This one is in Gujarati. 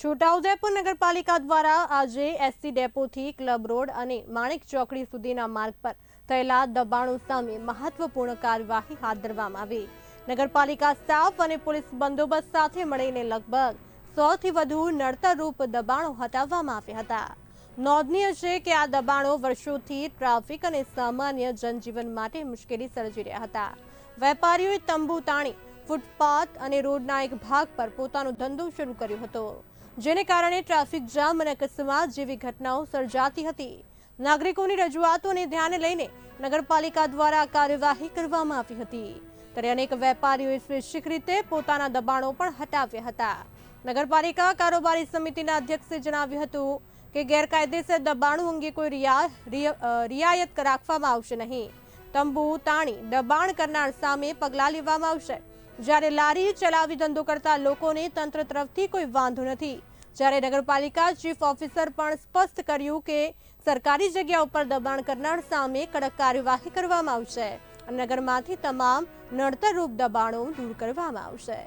છોટાઉદેપુર નગરપાલિકા દ્વારા આજે એસસી ડેપોથી ક્લબ રોડ અને માણેક ચોકડી સુધીના માર્ગ પર થયેલા દબાણો સામે મહત્વપૂર્ણ કાર્યવાહી હાથ ધરવામાં આવી. નગરપાલિકા સ્ટાફ અને પોલીસ બંદોબસ્ત સાથે મળીને લગભગ સોથી વધુ નડતરરૂપ દબાણો હટાવવામાં આવ્યા હતા. નોંધનીય છે કે આ દબાણો વર્ષોથી ટ્રાફિક અને સામાન્ય જનજીવન માટે મુશ્કેલી સર્જી રહ્યા હતા. વેપારીઓએ તંબુ તાણી ફૂટપાથ અને રોડના એક ભાગ પર પોતાનો ધંધો શરૂ કર્યો હતો, જેને કારણે ટ્રાફિક જામ અને અકસ્માત જેવી ઘટનાઓ સર્જાતી હતી. નાગરિકોની રજૂઆતોને ધ્યાને લઈને નગરપાલિકા દ્વારા કાર્યવાહી કરવામાં આવી હતી. ત્યારે અનેક વેપારીઓએ સ્વૈચ્છિક રીતે પોતાના દબાણો પણ હટાવ્યા હતા. નગરપાલિકા કારોબારી સમિતિના અધ્યક્ષે જણાવ્યું હતું કે ગેરકાયદેસર દબાણો અંગે કોઈ રિયા- રિય- રિયાયત રાખવામાં આવશે નહીં. તંબુ, તાણી, દબાણ કરનાર સામે પગલાં લેવામાં આવશે. જ્યારે લારી ચલાવી ધંધો કરતા લોકોને તંત્ર તરફથી કોઈ વાંધો નથી. જ્યારે નગરપાલિકા ચીફ ઓફિસર પણ સ્પષ્ટ કર્યું કે સરકારી જગ્યા ઉપર દબાણ કરનાર સામે કડક કાર્યવાહી કરવામાં આવશે અને નગરમાંથી તમામ નડતરરૂપ દબાણો દૂર કરવામાં આવશે.